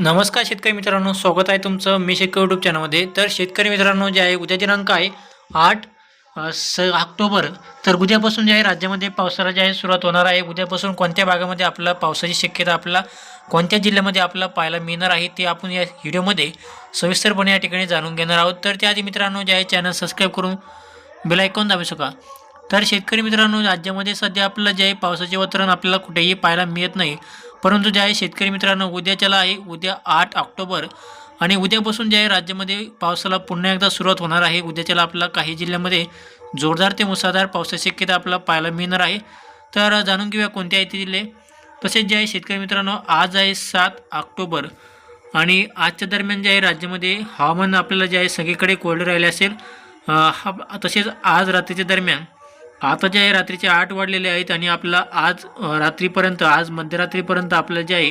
नमस्कार शेतकरी मित्रांनो स्वागत आहे तुमचं मी शेतकरी यूट्यूब चॅनलमध्ये तर शेतकरी मित्रांनो जे आहे उद्या दिनांक आहे आठ स ऑक्टोबर. तर उद्यापासून जे आहे राज्यामध्ये पावसाला जे आहे सुरुवात होणार आहे. उद्यापासून कोणत्या भागामध्ये आपला पावसाची शक्यता आपला कोणत्या जिल्ह्यामध्ये आपला पाहायला मिळणार आहे ते आपण या व्हिडिओमध्ये सविस्तरपणे या ठिकाणी जाणून घेणार आहोत. तर त्याआधी मित्रांनो जे आहे चॅनल सबस्क्राईब करून बेलायकॉन दाबू शका तर शेतकरी मित्रांनो राज्यामध्ये सध्या आपलं जे आहे पावसाचे वातावरण आपल्याला कुठेही पाहायला मिळत नाही. परंतु जे आहे शेतकरी मित्रांनो उद्याच्याला आहे उद्या आठ ऑक्टोबर आणि उद्यापासून जे आहे राज्यामध्ये पावसाला पुन्हा एकदा सुरुवात होणार आहे उद्याच्याला आपल्याला काही जिल्ह्यामध्ये जोरदार ते मुसळधार पावसाची शक्यता आपल्याला पाहायला मिळणार आहे. तर जाणून घेऊया कोणते आहे ते जिल्हे. तसेच जे आहे शेतकरी मित्रांनो आज आहे सात ऑक्टोबर आणि आजच्या दरम्यान जे आहे राज्यामध्ये हवामान आपल्याला जे आहे सगळीकडे कोरडे राहिले असेल हा तसेच आज रात्रीच्या दरम्यान आता जे आहे रात्रीचे आठ वाढलेले आहेत आणि आपला आज रात्रीपर्यंत आज मध्यरात्रीपर्यंत आपलं जे आहे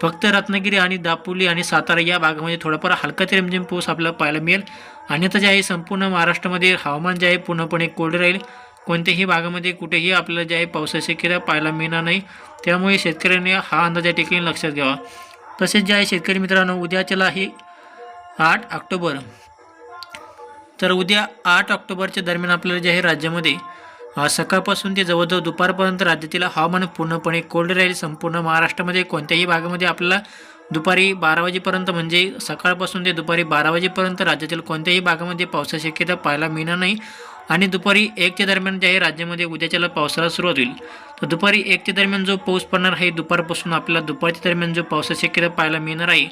फक्त रत्नागिरी आणि दापोली आणि सातारा या भागामध्ये थोडाफार हलका ते रिमझिम पाऊस आपल्याला पाहायला मिळेल. आणि जे आहे संपूर्ण महाराष्ट्रामध्ये हवामान जे आहे पूर्णपणे कोरडे राहील. कोणत्याही भागामध्ये कुठेही आपल्याला जे आहे पावसाची शक्यता पाहायला मिळणार नाही. त्यामुळे शेतकऱ्यांनी हा अंदाज या ठिकाणी लक्षात घ्यावा. तसेच जे आहे शेतकरी मित्रांनो उद्याच्याला आहे आठ ऑक्टोबर. तर उद्या आठ ऑक्टोबरच्या दरम्यान आपल्याला जे आहे राज्यामध्ये सकाळपासून ते जवळजवळ दुपारपर्यंत राज्यातील हवामान पूर्णपणे कोल्ड राहील. संपूर्ण महाराष्ट्रामध्ये कोणत्याही भागामध्ये आपल्याला दुपारी बारा वाजेपर्यंत म्हणजे सकाळपासून ते दुपारी बारा वाजेपर्यंत राज्यातील कोणत्याही भागामध्ये पावसाची शक्यता पाहायला मिळणार नाही. आणि दुपारी एकच्या दरम्यान जे आहे राज्यामध्ये उद्याच्याला पावसाला सुरुवात होईल. तर दुपारी एकच्या दरम्यान जो पाऊस पडणार आहे दुपारपासून आपल्याला दुपारच्या दरम्यान जो पावसाची शक्यता पाहायला मिळणार आहे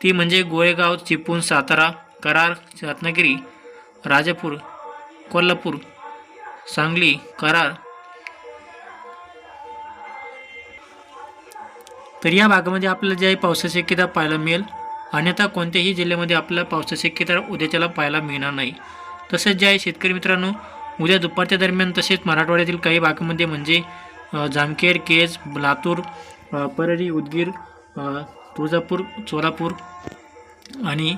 ती म्हणजे गोळेगाव चिपळूण सातारा करार रत्नागिरी राजापूर कोल्हापूर सांगली करार तर या भागामध्ये आपल्याला जे आहे पावसाची शक्यता पाहायला मिळेल. अन्यथा कोणत्याही जिल्ह्यामध्ये आपल्याला पावसाची शक्यता उद्याच्याला पाहायला मिळणार नाही. तसेच जे आहे शेतकरी मित्रांनो उद्या दुपारच्या दरम्यान तसेच मराठवाड्यातील काही भागामध्ये म्हणजे अ, जामखेड केज लातूर परळी उदगीर तुळजापूर सोलापूर आणि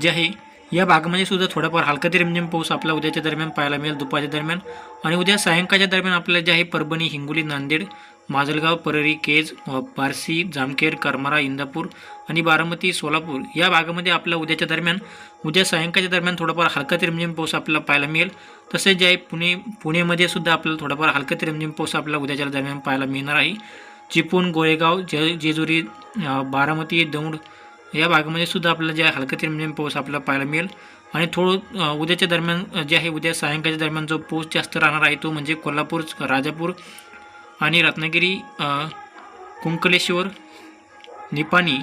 जे आहे या भागामध्ये सुद्धा थोडाफार हलका ते रिमझिम पाऊस आपल्याला उद्याच्या दरम्यान पाहायला मिळेल दुपारच्या दरम्यान. आणि उद्या सायंकाळच्या दरम्यान आपल्याला जे आहे परभणी हिंगोली नांदेड माजलगाव परळी केज पारसी जामखेर जामखेड इंदापूर आणि बारामती सोलापूर या भागामध्ये आपल्या उद्याच्या दरम्यान उद्या सायंकाळच्या दरम्यान थोडाफार हलका ते रिमझिम पाऊस आपल्याला पाहायला मिळेल. तसेच जे आहे पुणे पुणेमध्ये सुद्धा आपल्याला थोडाफार हलका ते रिमझिम पाऊस आपल्याला उद्याच्या दरम्यान पाहायला मिळणार आहे. चिपळूण गोळेगाव जे जेजुरी बारामती दौंड या भागामध्ये सुद्धा आपल्याला जे आहे हलका ते पाऊस आपल्याला पाहायला मिळेल. आणि थोडं उद्याच्या दरम्यान जे आहे उद्या सायंकाळच्या दरम्यान जो पाऊस जास्त राहणार आहे तो म्हणजे कोल्हापूर राजापूर आणि रत्नागिरी कुंकलेश्वर निपाणी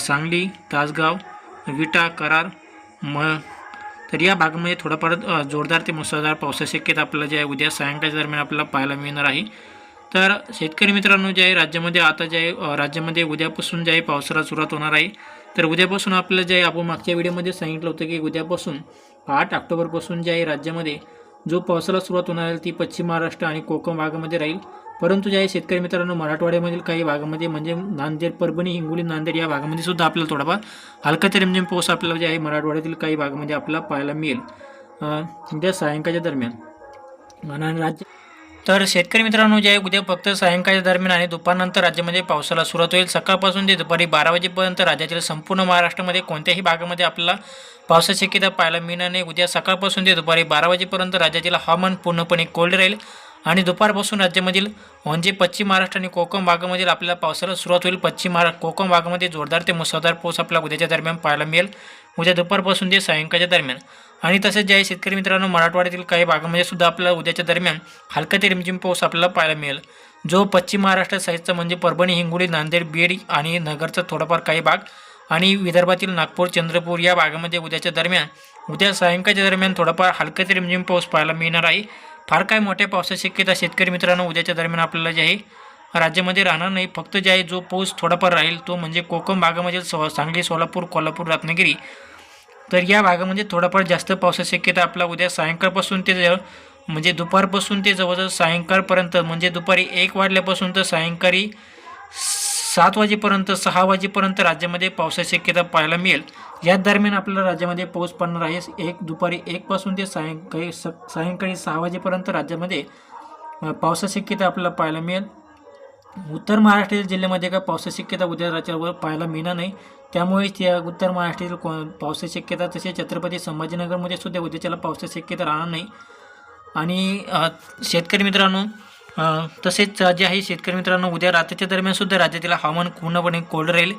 सांगली तासगाव विटा करार म तर या भागामध्ये थोडाफार जोरदार ते मुसळधार पावसाची शक्यता आपल्याला जे आहे उद्या सायंकाळच्या दरम्यान आपल्याला पाहायला मिळणार आहे. तर शेतकरी मित्रांनो जे आहे राज्यामध्ये आता जे आहे राज्यामध्ये उद्यापासून जे आहे पावसाला सुरुवात होणार आहे. तर उद्यापासून आपल्याला जे आहे आपण मागच्या व्हिडिओमध्ये सांगितलं होतं की उद्यापासून आठ ऑक्टोबरपासून जे आहे राज्यामध्ये जो पावसाला सुरुवात होणार आहे ती पश्चिम महाराष्ट्र आणि कोकण भागामध्ये राहील. परंतु जे आहे शेतकरी मित्रांनो मराठवाड्यामधील काही भागामध्ये म्हणजे नांदेड परभणी हिंगोली नांदेड या भागामध्ये सुद्धा आपल्याला थोडाफार हलका ते रिमझिम पाऊस आपल्याला जे आहे मराठवाड्यातील काही भागामध्ये आपल्याला पाहायला मिळेल. उद्या सायंकाळच्या दरम्यान. आणि राज्य तर शेतकरी मित्रांनो जे आहे उद्या फक्त सायंकाळच्या दरम्यान आणि दुपारनंतर राज्यामध्ये पावसाला सुरुवात होईल. सकाळपासून ते दुपारी बारा वाजेपर्यंत राज्यातील संपूर्ण महाराष्ट्रामध्ये कोणत्याही भागामध्ये आपल्याला पावसाची शक्यता पाहायला मिळणार नाही. उद्या सकाळपासून ते दुपारी बारा वाजेपर्यंत राज्यातील हवामान पूर्णपणे कोल्ड राहील आणि दुपारपासून राज्यामधील म्हणजे पश्चिम महाराष्ट्र आणि कोकण भागामधील आपल्याला पावसाला सुरुवात होईल. पश्चिम महाराष्ट्र कोकण भागामध्ये जोरदार ते मुसळधार पाऊस आपल्याला उद्याच्या दरम्यान पाहायला मिळेल. उद्या दुपारपासून ते सायंकाळच्या दरम्यान. आणि तसेच जे आहे शेतकरी मित्रांनो मराठवाड्यातील काही भागामध्ये सुद्धा आपल्याला उद्याच्या दरम्यान हलका ते रिमझिम पाऊस आपल्याला पाहायला मिळेल. जो पश्चिम महाराष्ट्र साईडचा म्हणजे परभणी हिंगोली नांदेड बीड आणि नगरचा थोडाफार काही भाग आणि विदर्भातील नागपूर चंद्रपूर या भागामध्ये उद्याच्या दरम्यान उद्या सायंकाळच्या दरम्यान थोडाफार हलका ते रिमझिम पाऊस पाहायला मिळणार आहे. फार काय मोठ्या पावसाची शक्यता शेतकरी मित्रांनो उद्याच्या दरम्यान आपल्याला जे आहे राज्यामध्ये राहणार नाही. फक्त जे आहे जो पाऊस थोडाफार राहील तो म्हणजे कोकण भागामधील सो सांगली सोलापूर कोल्हापूर रत्नागिरी तर या भागामध्ये थोडाफार जास्त पावसाची शक्यता आपला उद्या सायंकाळपासून ते जवळ म्हणजे दुपारपासून ते जवळजवळ सायंकाळपर्यंत म्हणजे दुपारी एक वाजल्यापासून तर सायंकाळी सात वाजेपर्यंत सहा वाजेपर्यंत राज्यामध्ये पावसाची शक्यता पाहायला मिळेल. या दरम्यान आपल्याला राज्यामध्ये पाऊस पडणार आहे. एक दुपारी एकपासून ते सायंकाळी स सायंकाळी सहा वाजेपर्यंत राज्यामध्ये पावसाची शक्यता आपल्याला पाहायला मिळेल. उत्तर महाराष्ट्रातील जिल्ह्यामध्ये काय पावसाची शक्यता उद्या राज्यावर पाहायला मिळणार नाही? त्यामुळे त्या उत्तर महाराष्ट्रातील को पावसाची शक्यता तसेच छत्रपती संभाजीनगरमध्ये सुद्धा उद्याच्याला पावसाची शक्यता राहणार नाही. आणि शेतकरी मित्रांनो तसेच जे आहे शेतकरी मित्रांनो उद्या रात्रीच्या दरम्यान सुद्धा राज्यातील हवामान पूर्णपणे कोल्ड राहील.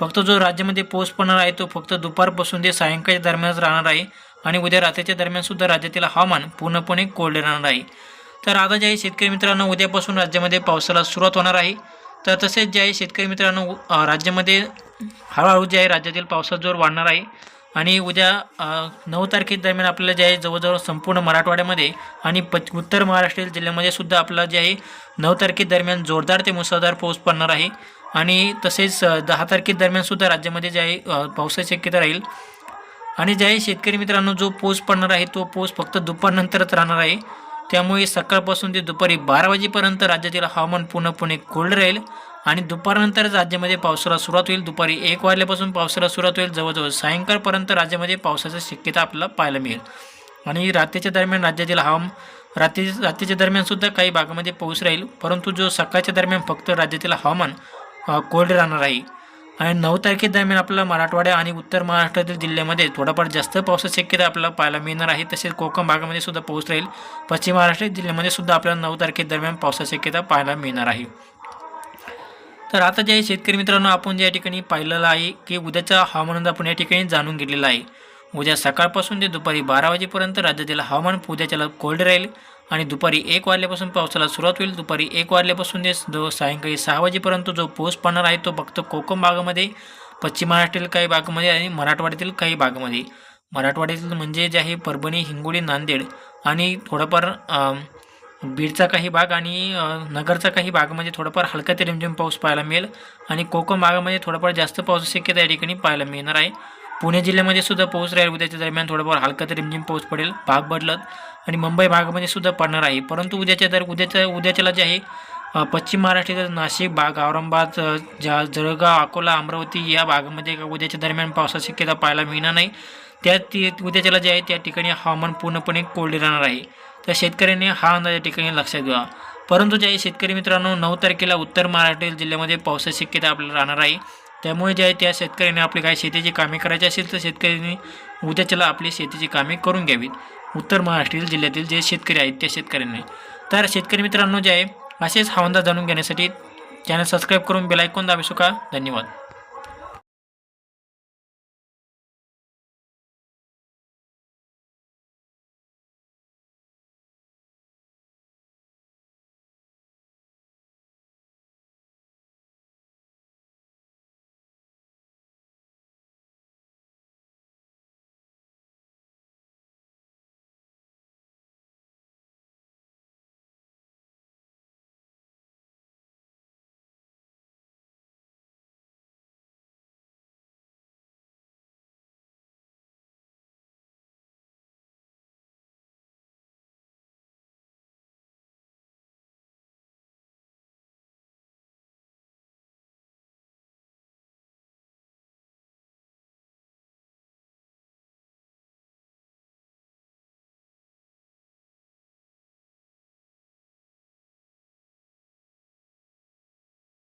फक्त जो राज्यामध्ये पाऊस पडणार आहे तो फक्त दुपारपासून ते सायंकाळच्या दरम्यानच राहणार आहे. आणि उद्या रात्रीच्या दरम्यान सुद्धा राज्यातील हवामान पूर्णपणे कोल्ड राहणार आहे. तर आता जे आहे शेतकरी मित्रांनो उद्यापासून राज्यामध्ये पावसाला सुरुवात होणार आहे. तर तसेच जे आहे शेतकरी मित्रांनो राज्यामध्ये हळूहळू जे आहे राज्यातील पावसाचा जोर वाढणार आहे. आणि उद्या नऊ तारखेदरम्यान आपल्याला जे आहे जवळजवळ संपूर्ण मराठवाड्यामध्ये आणि पच उत्तर महाराष्ट्रातील जिल्ह्यामध्ये सुद्धा आपला जे आहे नऊ तारखेदरम्यान जोरदार ते मुसळधार पाऊस पडणार आहे. आणि तसेच दहा तारखेदरम्यानसुद्धा राज्यामध्ये जे आहे पावसाची शक्यता राहील. आणि जे आहे शेतकरी मित्रांनो जो पाऊस पडणार आहे तो पाऊस फक्त दुपारनंतरच राहणार आहे. त्यामुळे सकाळपासून ते दुपारी बारा वाजेपर्यंत राज्यातील हवामान पूर्णपणे कोल्ड राहील आणि दुपारनंतरच राज्यामध्ये पावसाला सुरुवात होईल. दुपारी एक वाजल्यापासून पावसाला सुरुवात होईल. जवळजवळ सायंकाळपर्यंत राज्यामध्ये पावसाची शक्यता आपल्याला पाहायला मिळेल. आणि रात्रीच्या दरम्यान राज्यातील हवाम रात्री रात्रीच्या दरम्यान सुद्धा काही भागामध्ये पाऊस राहील. परंतु जो सकाळच्या दरम्यान फक्त राज्यातील हवामान कोल्ड राहणार आहे. आणि नऊ तारखेदरम्यान आपल्याला मराठवाड्या आणि उत्तर महाराष्ट्रातील जिल्ह्यामध्ये थोडाफार जास्त पावसाची शक्यता आपल्याला पाहायला मिळणार आहे. तसेच कोकण भागामध्ये सुद्धा पाऊस राहील. पश्चिम महाराष्ट्र जिल्ह्यामध्ये सुद्धा आपल्याला नऊ तारखेदरम्यान पावसाची शक्यता पाहायला मिळणार आहे. तर आता जे आहे शेतकरी मित्रांनो आपण ज्या ठिकाणी पाहिलेलं आहे की उद्याचा हवामान आपण या ठिकाणी जाणून घेतलेला आहे. उद्या सकाळपासून ते दुपारी बारा वाजेपर्यंत राज्यातील हवामान उद्याच्याला कोल्ड राहील. आणि दुपारी एक वाजल्यापासून पावसाला सुरुवात होईल. दुपारी एक वाजल्यापासून ते द सायंकाळी सहा वाजेपर्यंत जो पाऊस पडणार आहे तो फक्त कोकम भागामध्ये पश्चिम महाराष्ट्रातील काही भागामध्ये आणि मराठवाड्यातील काही भागामध्ये. मराठवाड्यातील म्हणजे जे आहे परभणी हिंगोली नांदेड आणि थोडंफार बीडचा काही भाग आणि नगरचा काही भागामध्ये थोडाफार हलका ते रिमझिम पाऊस पाहायला मिळेल आणि कोकम भागामध्ये थोडाफार जास्त पाऊस शक्यता या ठिकाणी पाहायला मिळणार आहे. पुणे जिल्ह्यामध्ये सुद्धा पाऊस राहील उद्याच्या दरम्यान थोडाफार हलका ते रिमझिम पाऊस पडेल भाग बदलत. आणि मुंबई भागामध्ये सुद्धा पडणार आहे. परंतु उद्याच्या दर उद्याच्या उद्याच्याला जे आहे पश्चिम महाराष्ट्रातील नाशिक भाग औरंगाबाद जा ज्या जळगाव अकोला अमरावती या भागामध्ये उद्याच्या दरम्यान पावसाची शक्यता पाहायला मिळणार नाही. त्या ती उद्याच्याला जे आहे त्या ठिकाणी हवामान पूर्णपणे कोरडे राहणार आहे. तर शेतकऱ्यांनी हा अंदाज या ठिकाणी लक्षात घ्यावा. परंतु जे आहे शेतकरी मित्रांनो नऊ तारखेला उत्तर महाराष्ट्र जिल्ह्यामध्ये पावसाची शक्यता आपल्याला राहणार आहे. त्यामुळे जे आहे त्या शेतकऱ्यांनी आपली काही शेतीची कामे करायची असेल तर शेतकऱ्यांनी उद्याच्याला आपली शेतीची कामे करून घ्यावीत. उत्तर महाराष्ट्रातील जिल्ह्यातील जे शेतकरी आहेत त्या शेतकऱ्यांनी. तर शेतकरी मित्रांनो जे आहे असेच हवामान जाणून घेण्यासाठी चॅनल सबस्क्राईब करून बेलायकॉन दाबी शका धन्यवाद.